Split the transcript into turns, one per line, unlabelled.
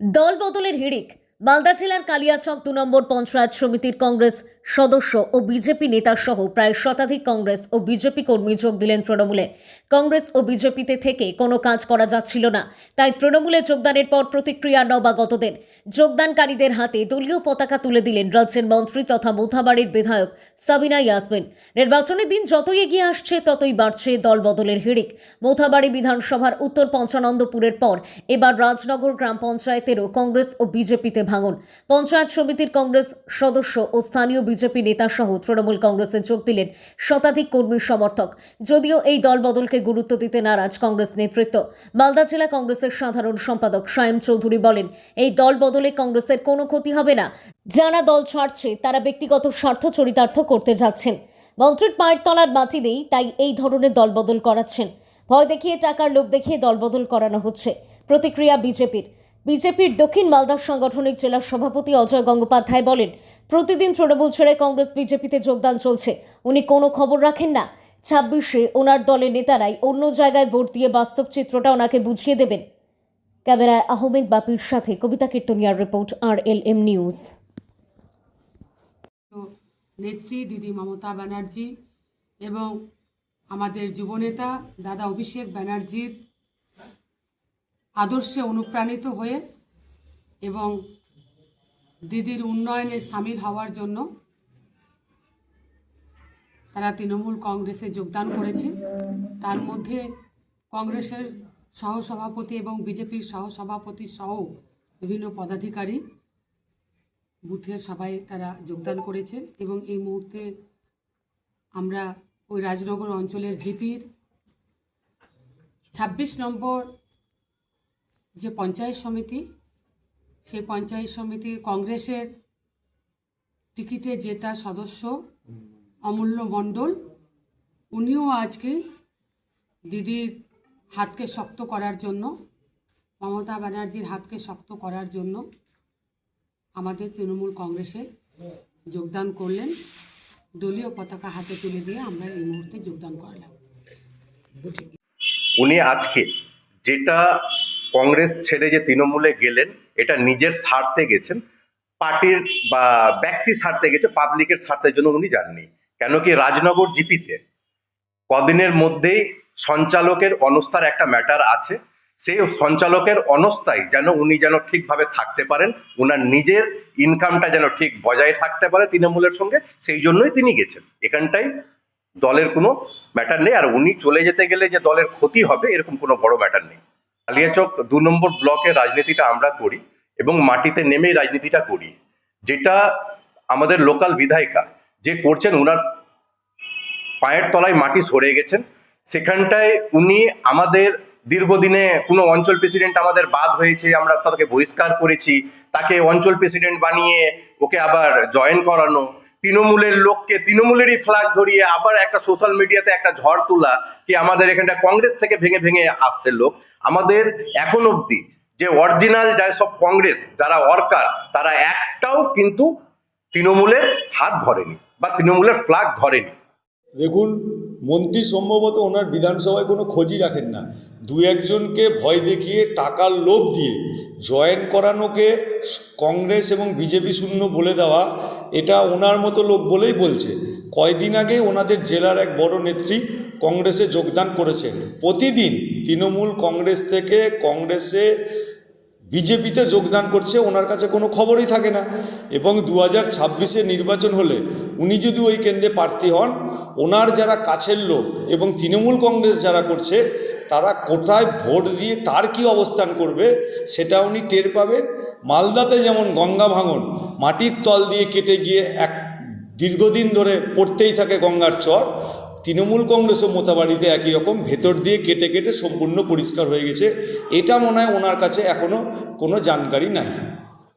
দল বদলের হিড়িক মালদা জেলার কালিয়াছক দু নম্বর পঞ্চায়েত সমিতির কংগ্রেস সদস্য ও বিজেপি নেতা সহ প্রায় শতাধিক কংগ্রেস ও বিজেপি কর্মী যোগ দিলেন তৃণমূলে। কংগ্রেস ও বিজেপিতে থেকে কোনো কাজ করা যাচ্ছিল না, তাই তৃণমূলে যোগদানের পর প্রতিক্রিয়া নবাগতদের। যোগদানকারীদের হাতে দলীয় পতাকা তুলে দিলেন রাজ্যের মন্ত্রী তথা মোথাবাড়ির বিধায়ক সাবিনা ইয়াসমিন। নির্বাচনের দিন যতই এগিয়ে আসছে, ততই বাড়ছে দল বদলের হিড়িক। মোথাবাড়ি বিধানসভার উত্তর পঞ্চানন্দপুরের পর এবার রাজনগর গ্রাম পঞ্চায়েতেরও কংগ্রেস ও বিজেপিতে ভাঙন। পঞ্চায়েত সমিতির কংগ্রেস সদস্য ও স্থানীয় বিজেপি নেতা সহ তৃণমূল কংগ্রেসে যোগ দিলেন শতাধিক কর্মী সমর্থক। যদিও এই দল বদলকে গুরুত্ব দিতে নারাজ কংগ্রেস নেতৃত্ব। মালদা জেলা কংগ্রেসের সাধারণ সম্পাদক সায়েম চৌধুরী বলেন, এই দল বদলে কংগ্রেসের কোনো ক্ষতি হবে না। যারা দল ছাড়ছে, তারা ব্যক্তিগত স্বার্থ চরিতার্থ করতে যাচ্ছেন। মন্ত্রীর পায়ের তলার মাটি নেই, তাই এই ধরনের দলবদল করাচ্ছেন। ভয় দেখিয়ে টাকার লোভ দেখিয়ে দলবদল করানো হচ্ছে। প্রতিক্রিয়া বিজেপির। বিজেপির দক্ষিণ মালদা সাংগঠনিক জেলার সভাপতি অজয় গঙ্গোপাধ্যায় বলেন, প্রতিদিন তৃণমূল ছেড়ে কংগ্রেস বিজেপিতে যোগদান চলছে। উনি কোনো খবর রাখেন না। ছাব্বিশে ওনার দলের নেতারাই অন্য জায়গায় ভোট দিয়ে বাস্তব চিত্রটা ওনাকে বুঝিয়ে দেবেন। ক্যামেরায় আহমেদ বাপির সাথে কবিতা কীর্তনিয়ার রিপোর্ট আর এল এম নিউজ।
নেত্রী দিদি মমতা ব্যানার্জি এবং আমাদের যুবনেতা দাদা অভিষেক ব্যানার্জির আদর্শে অনুপ্রাণিত হয়ে এবং দিদির উন্নয়নের সামিল হওয়ার জন্য তারা তৃণমূল কংগ্রেসে যোগদান করেছে। তার মধ্যে কংগ্রেসের সহসভাপতি এবং বিজেপির সহসভাপতি সহ বিভিন্ন পদাধিকারী বুথের সবাই তারা যোগদান করেছে এবং এই মুহূর্তে আমরা ওই রাজনগর অঞ্চলের জিপির ছাব্বিশ নম্বর যে পঞ্চায়েত সমিতি, সেই পঞ্চায়েত সমিতির কংগ্রেসের টিকিটে জেতা সদস্য অমূল্য মণ্ডল, উনিও আজকে দিদির হাতকে শক্ত করার জন্য, মমতা ব্যানার্জির হাতকে শক্ত করার জন্য আমাদের তৃণমূল কংগ্রেসে যোগদান করলেন। দলীয় পতাকা হাতে তুলে দিয়ে আমরা এই মুহূর্তে যোগদান করলাম।
উনি আজকে যেটা কংগ্রেস ছেড়ে যে তৃণমূলে গেলেন, এটা নিজের স্বার্থে গেছেন, পার্টির বা ব্যক্তি স্বার্থে গেছে, পাবলিকের স্বার্থের জন্য উনি যাননি। কেন কি রাজনগর জিপিতে কদিনের মধ্যেই সঞ্চালকের অনস্থার একটা ম্যাটার আছে, সেই সঞ্চালকের অনস্থায় যেন উনি যেন ঠিকভাবে থাকতে পারেন, উনার নিজের ইনকামটা যেন ঠিক বজায় থাকতে পারে তৃণমূলের সঙ্গে, সেই জন্যই তিনি গেছেন। এখানটাই দলের কোনো ম্যাটার নেই, আর উনি চলে যেতে গেলে যে দলের ক্ষতি হবে, এরকম কোনো বড় ম্যাটার নেই। কালিয়াচক দু নম্বর ব্লকের রাজনীতিটা আমরা করি এবং মাটিতে নেমেই রাজনীতিটা করি। যেটা আমাদের লোকাল বিধায়িকা যে করছেন, উনার পায়ের তলায় মাটি সরে গেছেন। সেখানটায় উনি আমাদের দীর্ঘদিনে কোনো অঞ্চল প্রেসিডেন্ট আমাদের বাদ হয়েছে, আমরা তাকে বহিষ্কার করেছি, তাকে অঞ্চল প্রেসিডেন্ট বানিয়ে ওকে আবার জয়েন করানো। তৃণমূলের লোককে, তৃণমূলেরই ফ্ল্যাগ ধরিয়ে আবার একটা সোশ্যাল মিডিয়াতে একটা ঝড় তোলা, কি আমাদের এখানটা কংগ্রেস থেকে ভেঙে ভেঙে আসছে লোক। আমাদের এখন অবধি যে অরিজিনাল যারা সব কংগ্রেস, যারা ওয়ার্কার তারা একটাও কিন্তু তৃণমূলের হাত ধরেনি বা তৃণমূলের ফ্ল্যাগ ধরেনি।
দেখুন, মন্ত্রী সম্ভবত ওনার বিধানসভায় কোনো খোঁজই রাখেন না। দু একজনকে ভয় দেখিয়ে টাকার লোভ দিয়ে জয়েন করানোকে কংগ্রেস এবং বিজেপি শূন্য বলে দেওয়া, এটা ওনার মতো লোক বলেই বলছে। কয়দিন আগে ওনাদের জেলার এক বড় নেত্রী কংগ্রেসে যোগদান করেছেন। প্রতিদিন তৃণমূল কংগ্রেস থেকে কংগ্রেসে বিজেপিতে যোগদান করছে, ওনার কাছে কোনো খবরই থাকে না। এবং দু হাজার ছাব্বিশে নির্বাচন হলে উনি যদি ওই কেন্দ্রে প্রার্থী হন, ওনার যারা কাছের লোক এবং তৃণমূল কংগ্রেস যারা করছে, তারা কোথায় ভোট দিয়ে তার কি অবস্থান করবে, সেটা উনি টের পাবেন। মালদাতে যেমন গঙ্গা ভাঙন, মাটির তল দিয়ে কেটে গিয়ে এক দীর্ঘদিন ধরে পড়তেই থাকে গঙ্গার চর তৃণমূল কংগ্রেসও মোতাবাড়িতে একই রকম ভেতর দিয়ে কেটে কেটে সম্পূর্ণ পরিষ্কার হয়ে গেছে। এটা মনে হয় ওনার কাছে এখনও কোনো জানকারি নাই।